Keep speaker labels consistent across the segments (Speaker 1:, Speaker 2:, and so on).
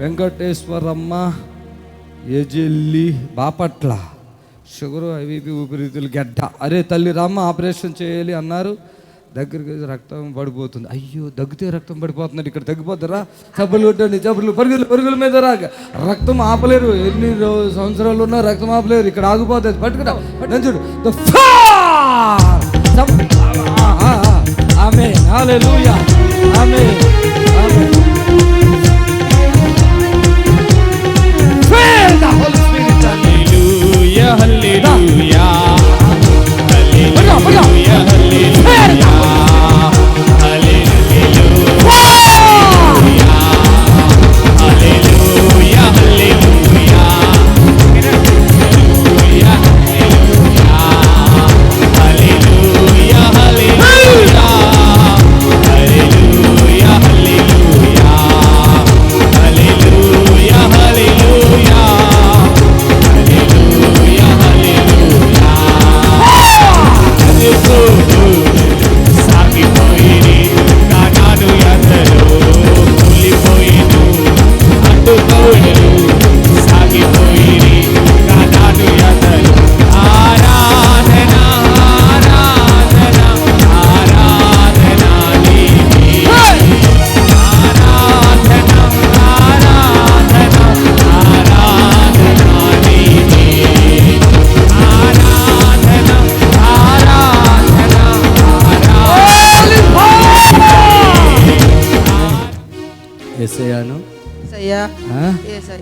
Speaker 1: Venkateswaramma ఎజెల్లి Bapatla sugar అవి ఊపిరితిత్తులు గడ్డ. అరే తల్లి రామ్మ ఆపరేషన్ చేయాలి అన్నారు. దగ్గరికి రక్తం పడిపోతుంది. అయ్యో దగ్గితే రక్తం పడిపోతున్నాడు ఇక్కడ తగ్గిపోతారా? చప్పులు కొట్టండి చప్పులు పరుగులు పరుగుల మీద రా రక్తం ఆపలేరు. ఎన్ని సంవత్సరాలు ఉన్నా రక్తం ఆపలేరు. ఇక్కడ ఆగిపోతుంది. పట్టుకురా. చూడు.
Speaker 2: ఆమె
Speaker 1: ఆమె
Speaker 2: ఆమె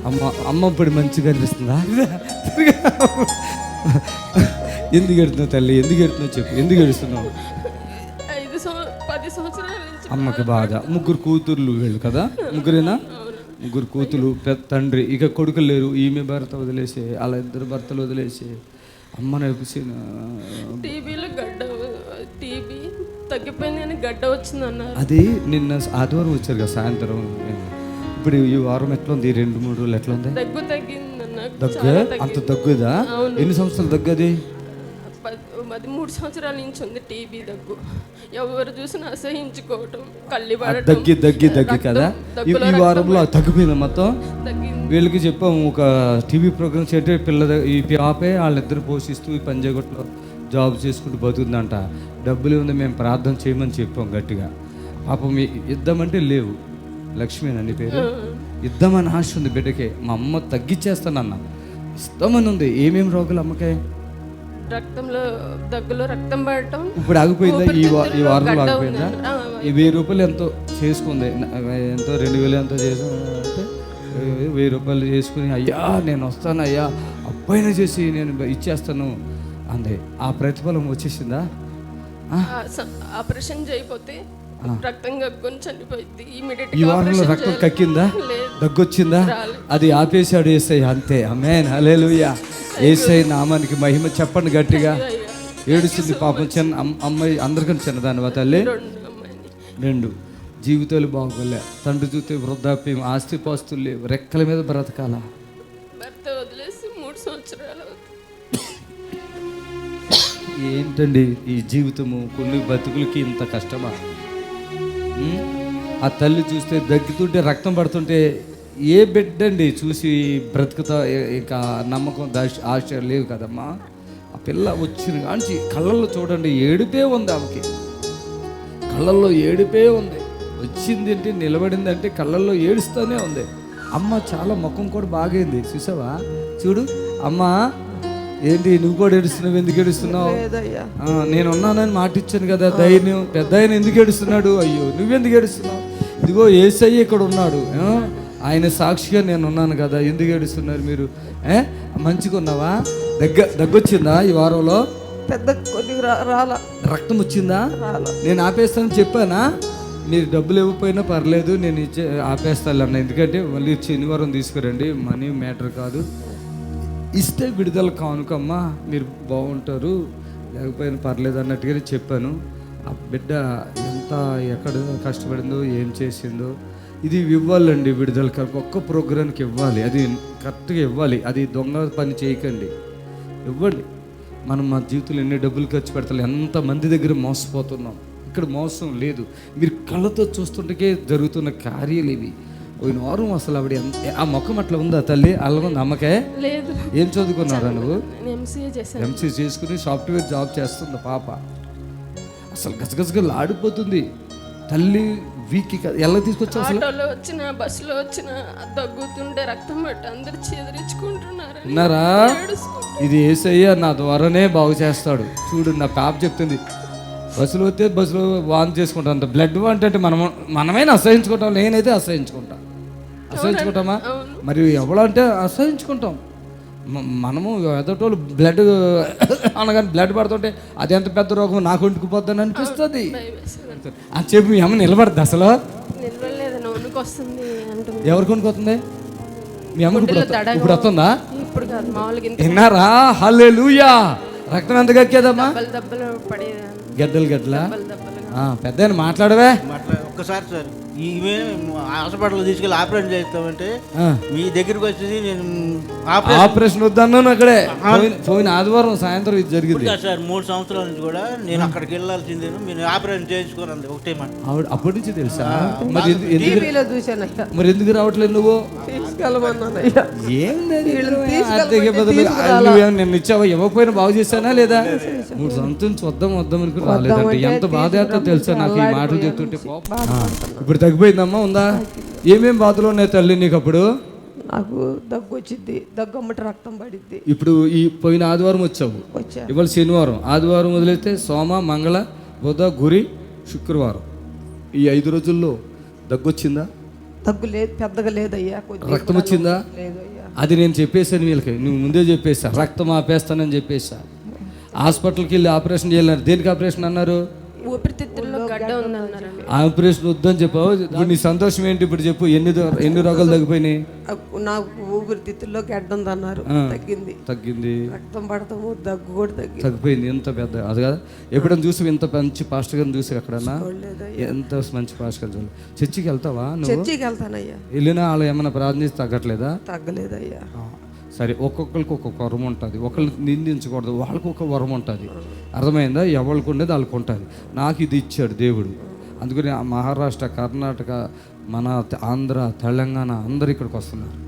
Speaker 1: అమ్మ అమ్మ ఇప్పుడు మంచిగా అనిపిస్తుందా? ఎందుకు ఎడుతున్నావు తల్లి? ఎందుకు ఎడుతున్నావు చెప్పు. ఎందుకు ఎడుస్తున్నావు అమ్మకి బాధ. ముగ్గురు కూతుర్లు వీళ్ళు కదా? ముగ్గురేనా? ముగ్గురు కూతురు పెద్ద తండ్రి. ఇక కొడుకులు లేరు. ఈమె భర్త వదిలేసి వాళ్ళ ఇద్దరు భర్తలు వదిలేసి. అమ్మ నేర్పించిన
Speaker 3: గడ్డ తగ్గిపోయింది అని గడ్డ వచ్చింది అన్నారు
Speaker 1: అది నిన్న ఆదివారం వచ్చారు కదా సాయంత్రం. ఇప్పుడు ఈ వారం ఎట్లా ఉంది ఈ రెండు మూడు రోజులు ఎట్లా ఉంది
Speaker 3: దగ్గు తగ్గింది
Speaker 1: దగ్గు? అంత దగ్గుదా? ఎన్ని సంవత్సరాలు దగ్గది?
Speaker 3: అది మూడు సంవత్సరాల నుంచి ఉంది టీబీ దగ్గు. ఎవరు చూసినా అసహించుకోవటం కళ్ళి పడటం
Speaker 1: దగ్గి దగ్గి దగ్గి కదా? ఈ వారంలో తగ్గిపోయింది మొత్తం వీళ్ళకి చెప్పాము ఒక టీవీ ప్రోగ్రామ్ చేస్తే పిల్ల ఈ పాపే వాళ్ళిద్దరు పోషిస్తూ ఈ పంజాగుట్లో జాబ్ చేసుకుంటూ బతుకుతుందంట. డబ్బులు ఉంది మేము ప్రార్థన చేయమని చెప్పాం గట్టిగా. పాపం ఇద్దామంటే లేవు. లక్ష్మీనండి పేరు. ఇద్దామని ఆశ ఉంది బిడ్డకే. మా అమ్మ తగ్గిచ్చేస్తానన్న. ఇస్తామని ఉంది. ఏమేమి రోగాలు అమ్మకే?
Speaker 3: రక్తంలో దగ్గులో రక్తం పడటం
Speaker 1: ఇప్పుడు ఆగిపోయిందా? ఈ ఈ వారంలో ఆగిపోయిందా? ఈ వెయ్యి రూపాయలు ఎంతో చేసుకుంది. ఎంతో రెండు వేలు ఎంతో చేసి అంటే వెయ్యి రూపాయలు చేసుకుని అయ్యా నేను వస్తాను అయ్యా అబ్బాయినా చేసి నేను ఇచ్చేస్తాను అంది. ఆ ప్రతిఫలం వచ్చేసిందా?
Speaker 3: ఆపరేషన్ చేయకపోతే రక్తం కక్కుని చనిపోయింది. ఇమీడియట్
Speaker 1: ఈ వారంలో రక్తం కక్కిందా. దగ్గొచ్చిందా. అది ఆపేశాడు ఏసై. అంతే. అమేన్ హలేలుయా ఏసై నామానికి మహిమ చెప్పండి గట్టిగా. ఏడుస్తుంది పాపం. చిన్న అమ్- అమ్మాయి అందరికన్నా చిన్నదానివా తల్లి?
Speaker 3: రెండు
Speaker 1: జీవితాలు బాగోలే. తండ్రి చూస్తే వృద్ధాప్యం ఆస్తి పాస్తులు లేవు. రెక్కల మీద బ్రతకాల?
Speaker 3: భర్త వదిలేసి మూడు సంవత్సరాలు.
Speaker 1: ఏంటండి ఈ జీవితము? కొన్ని బతుకులకి ఇంత కష్టమా? ఆ తల్లి చూస్తే దగ్గుతుంటే రక్తం పడుతుంటే ఏ బిడ్డండి చూసి బ్రతుకుతా? ఇంకా ఇక నమ్మకం దాశ ఆశ లేవు కదమ్మా. ఆ పిల్ల వచ్చిన కాంచి కళ్ళల్లో చూడండి ఏడుపే ఉంది ఆమెకి. కళ్ళల్లో ఏడుపే ఉంది. వచ్చింది అంటే నిలబడింది అంటే కళ్ళల్లో ఏడుస్తూనే ఉంది. అమ్మ చాలా ముఖం కూడా బాగైంది. చూసావా? చూడు అమ్మ ఏంటి నువ్వు కూడా ఏడుస్తున్నావు ఎందుకు ఏడుస్తున్నావు? నేను ఉన్నానని మాట ఇచ్చాను కదా ధైర్యం పెద్ద ఆయన ఎందుకు ఏడుస్తున్నాడు? అయ్యో నువ్వెందుకు ఏడుస్తున్నావు? ఇదిగో ఏసయ్య ఇక్కడ ఉన్నాడు? ఆయన సాక్షిగా నేను ఉన్నాను కదా ఎందుకు ఏడుస్తున్నారు మీరు? ఏ? మంచిగా ఉన్నావా దగ్గ దగ్గొచ్చిందా ఈ వారంలో?
Speaker 2: పెద్ద కొద్దిగా రాలా.
Speaker 1: రక్తం వచ్చిందా? నేను ఆపేస్తానని చెప్పానా? మీరు డబ్బులు ఇవ్వకపోయినా పర్లేదు నేను ఇచ్చే ఆపేస్తాను అన్న ఎందుకంటే మళ్ళీ శనివారం తీసుకురండి మనీ మ్యాటర్ కాదు. ఇస్తే విడుదల కానుకమ్మా మీరు బాగుంటారు. లేకపోయినా పర్లేదు అన్నట్టుగానే చెప్పాను. ఆ బిడ్డ ఎంత ఎక్కడ కష్టపడిందో ఏం చేసిందో. ఇది ఇవ్వాలండి విడుదల కానుక. ఒక్క ప్రోగ్రాంకి ఇవ్వాలి. అది కరెక్ట్గా ఇవ్వాలి. అది దొంగ పని చేయకండి. ఇవ్వండి. మనం మా జీవితంలో ఎన్ని డబ్బులు ఖర్చు పెడతాం ఎంత మంది దగ్గర మోసపోతున్నాం. ఇక్కడ మోసం లేదు. మీరు కళ్ళతో చూస్తుంటే జరుగుతున్న కార్యాలు ఇవి. పోయిన వారం అసలు ఆవిడ ఆ మొక్కం అట్లా ఉందా తల్లి? అల్లగుంది అమ్మకే?
Speaker 3: లేదు.
Speaker 1: ఏం చదువుకున్నారా నువ్వు?
Speaker 3: ఎంసీఏ
Speaker 1: చేసుకుని సాఫ్ట్వేర్ జాబ్ చేస్తుంది పాప. అసలు గజగజగలు ఆడిపోతుంది. తల్లి వీక్ ఎలా
Speaker 3: ఆటోలో వచ్చిన బస్సులో వచ్చిన దగ్గుతుంటే రక్తం పట్టి అందరు చెదిరించుకుంటున్నారు.
Speaker 1: విన్నారా ఇది ఏసయ్య నా ద్వారానే బాగు చేస్తాడు. చూడు నా పాప చెప్తుంది. బస్సులో వస్తే బస్సులో వాన్ చేసుకుంటాం అంత బ్లడ్ వాంట్ అంటే మనం మనమైనా అసహించుకుంటాం. నేనైతే అసహించుకుంటా. అసహించుకుంటామా? మరి ఎవడంటే అసహించుకుంటాం. మ- మనము ఎదటోళ్ళు బ్లడ్ అనగానే బ్లడ్ పడుతుంటే అది ఎంత పెద్ద రోగం నాకు వండుకుపోద్దని అనిపిస్తుంది. అని చెప్పి మీ అమ్మ నిలబడద్దు అసలు?
Speaker 3: నిలవలేదు నోనుకు వస్తుంది అంటుంది.
Speaker 1: ఎవరికి వండుకోతుంది మీ అమ్మకి ఇప్పుడు వస్తుందా విన్నారా? హల్లే రక్తం ఎంత
Speaker 3: పడేదాన్ని.
Speaker 1: గడ్డలు గడ్డలా పెద్ద మాట్లాడవే.
Speaker 4: మాట్లా ఒక్కసారి సార్. ఈమె హాస్పిటల్ తీసుకెళ్ళి ఆపరేషన్ చేస్తామంటే. మీ దగ్గరికి వచ్చేసి నేను ఆపరేషన్
Speaker 1: వద్దన్నాను అక్కడే. పోయిన- పోయిన ఆదివారం సాయంత్రం ఇది జరిగింది.
Speaker 4: సార్ మూడు సంవత్సరాల నుంచి కూడా నేను అక్కడికి వెళ్ళాల్సిందే. మీరు ఆపరేషన్ చేయించుకోనండి ఒకటే మాట.
Speaker 1: ఆవిడ అప్పటి నుంచి తెలుసా? మరి ఎందు- ఎందుకు మరి ఎందుకు రావట్లేదు నువ్వు? నిన్ను ఇచ్చావా? ఇవ్వకపోయినా బాగు చేశానా లేదా? మూడు సంవత్సరం నుంచి వద్దాం అనుకుని రాలేదంటే. ఎంత బాధ తెలుసా? నాకు ఈ మాటలు చెప్తుంటే ఇప్పుడు తగ్గిపోయిందమ్మా ఉందా? ఏమేం బాధలు ఉన్నాయి తల్లి నీకు అప్పుడు?
Speaker 2: నాకు దగ్గు వచ్చింది దగ్గు అమ్మటి రక్తం పడిద్ది
Speaker 1: ఇప్పుడు ఈ పోయిన ఆదివారం వచ్చావు.
Speaker 2: వచ్చా.
Speaker 1: ఇవాళ శనివారం. ఆదివారం వదిలేస్తే సోమ మంగళ బుధ గురి శుక్రవారం. ఈ ఐదు రోజుల్లో దగ్గొచ్చిందా?
Speaker 2: దగ్గు లేదు పెద్దగా లేదయ్యా కొద్దిగా
Speaker 1: రక్తం వచ్చిందా?
Speaker 2: లేదయ్యా.
Speaker 1: అది నేను చెప్పేశాను వీళ్ళకి. నువ్వు ముందే చెప్పేశా. రక్తం ఆపేస్తానని చెప్పేశా. హాస్పిటల్కి వెళ్ళి ఆపరేషన్ చేయాలన్నారు. దేనికి ఆపరేషన్ అన్నారు?
Speaker 3: ఊపిరితిత్తుల్లో గడ్డ ఉందన్నారండి
Speaker 1: ఆపరేషన్ వద్దని చెప్పావు? ఇప్పుడు నీ సంతోషం ఏంటి ఇప్పుడు చెప్పు? ఎన్ని ఎన్ని రోగాలు తగ్గిపోయినాయి?
Speaker 2: నాకు- నాకు ఊపిరితిత్తుల్లో గడ్డ ఉందన్నారు తగ్గింది.
Speaker 1: తగ్గింది.
Speaker 2: రక్తం పడతాము దగ్గు కూడా తగ్గింది.
Speaker 1: తగ్గిపోయింది. ఎంత పెద్ద అది కదా. ఎప్పుడైనా చూసి ఇంత మంచి పాస్టర్ గారిని చూసి ఎక్కడన్నా? ఎంత మంచి పాస్టర్ గారు చూడాలి చర్చికి వెళ్తావా నువ్వు?
Speaker 2: చర్చికి వెళ్తానయ్యా.
Speaker 1: వెళ్ళినా వాళ్ళు ఏమైనా ప్రార్థించి తగ్గట్లేదా?
Speaker 2: తగ్గలేదయ్యా.
Speaker 1: ఆ, సరే ఒక్కొక్కరికి ఒక్కొక్క వరం ఉంటుంది. ఒకళ్ళు నిందించకూడదు. వాళ్ళకి ఒక వరం ఉంటుంది. అర్థమైందా? ఎవరికి ఉండేది వాళ్ళకి ఉంటుంది. నాకు ఇది ఇచ్చాడు దేవుడు. అందుకని మహారాష్ట్ర కర్ణాటక మన ఆంధ్ర తెలంగాణ అందరు ఇక్కడికి వస్తున్నారు.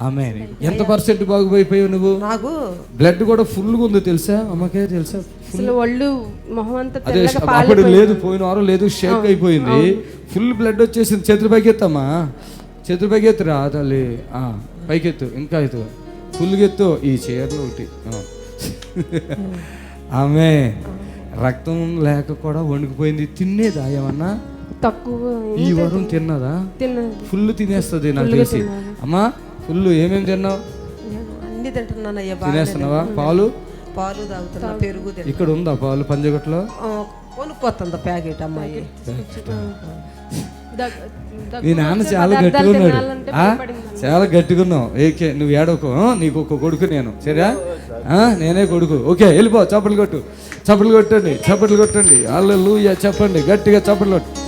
Speaker 1: ఆమె ఎంత పర్సెంట్ బాగుపోయిపోయావు నువ్వు?
Speaker 2: నాకు
Speaker 1: బ్లడ్ కూడా ఫుల్గా ఉంది తెలుసా? అమ్మకే తెలుసా?
Speaker 3: అసలు ఒళ్ళు మొహం అంతా
Speaker 1: అదే
Speaker 3: తెల్లగా
Speaker 1: అప్పుడు లేదు పోయిన వారం లేదు షేక్ అయిపోయింది. ఫుల్ బ్లడ్ వచ్చేసింది. చేతులు పైకెత్తమ్మా. చేతులు పైకెత్తురా తల్లి. ఆ, పైకెత్తు ఇంకా ఎత్తు. ఫుల్గా ఎత్తు. ఈ చీరలు ఒకటి. ఆమె రక్తం లేక కూడా వణికిపోయింది తినేదా ఏమన్నా
Speaker 3: తక్కువ
Speaker 1: ఈ వారం తిన్నదా? ఫుల్ తినేస్తుంది నాకు తెలిసి. అమ్మా ఫుల్ ఏమేమి తిన్నావు?
Speaker 2: అన్ని
Speaker 1: తినేస్తున్నావా? పాలు?
Speaker 2: పాలు తాగుతున్నా పెరుగు
Speaker 1: ఇక్కడ ఉందా పాలు పంజగట్లో?
Speaker 2: కొనుక్కోతుందా ప్యాకెట్ అమ్మాయి.
Speaker 1: మీ నాన్న చాలా గట్టిగా ఉన్నాడు. చాలా గట్టిగా ఉన్నావు. ఏకే నువ్వు ఏడవకు? నీకు ఒక కొడుకు నేను. సరేనా? ఆ? నేనే కొడుకు. ఓకే వెళ్ళిపో. చప్పట్లు కొట్టు. చప్పట్లు కొట్టండి. చప్పట్లు కొట్టండి. అల్లెలు చెప్పండి. గట్టిగా చప్పట్లు కొట్టు.